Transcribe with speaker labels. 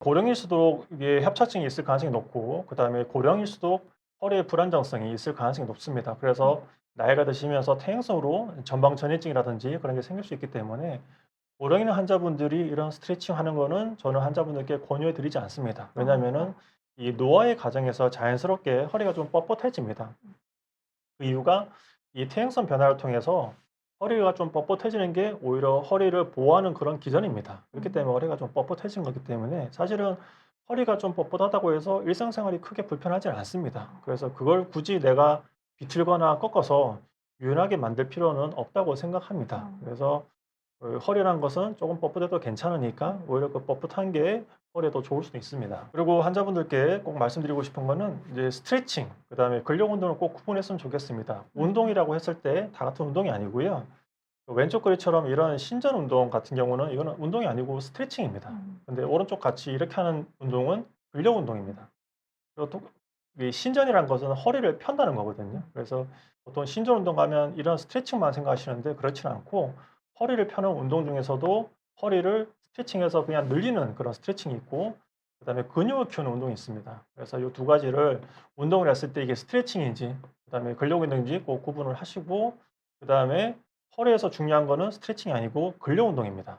Speaker 1: 고령일수록 이게 협착증이 있을 가능성이 높고 그 다음에 고령일수록 허리의 불안정성이 있을 가능성이 높습니다. 그래서 나이가 드시면서 퇴행성으로 전방 전이증이라든지 그런 게 생길 수 있기 때문에 고령 있는 환자분들이 이런 스트레칭 하는 거는 저는 환자분들께 권유해 드리지 않습니다. 왜냐하면은 이 노화의 과정에서 자연스럽게 허리가 좀 뻣뻣해집니다. 그 이유가 이 퇴행성 변화를 통해서 허리가 좀 뻣뻣해지는 게 오히려 허리를 보호하는 그런 기전입니다. 그렇기 때문에 허리가 좀 뻣뻣해진 거기 때문에 사실은 허리가 좀 뻣뻣하다고 해서 일상생활이 크게 불편하지는 않습니다. 그래서 그걸 굳이 내가 비틀거나 꺾어서 유연하게 만들 필요는 없다고 생각합니다.
Speaker 2: 음.
Speaker 1: 그래서 어, 허리란 것은 조금 뻣뻣해도 괜찮으니까 오히려 그 뻣뻣한 게 허리에 더 좋을 수도 있습니다. 그리고 환자분들께 꼭 말씀드리고 싶은 거는 이제 스트레칭, 그 다음에 근력 운동을 꼭 구분했으면 좋겠습니다. 운동이라고 했을 때 다 같은 운동이 아니고요. 왼쪽 그리처럼 이런 신전 운동 같은 경우는 이거는 운동이 아니고 스트레칭입니다.
Speaker 2: 음.
Speaker 1: 근데 오른쪽 같이 이렇게 하는 운동은 근력 운동입니다. 그리고 또이 신전이란 것은 허리를 편다는 거거든요. 그래서 보통 신전 운동 가면 이런 스트레칭만 생각하시는데 그렇지는 않고 허리를 펴는 운동 중에서도 허리를 스트레칭해서 그냥 늘리는 그런 스트레칭이 있고 그 다음에 근육을 키우는 운동이 있습니다. 그래서 이 두 가지를 운동을 했을 때 이게 스트레칭인지 그 다음에 근력 운동인지 꼭 구분을 하시고 그 다음에 허리에서 중요한 거는 스트레칭이 아니고 근력 운동입니다.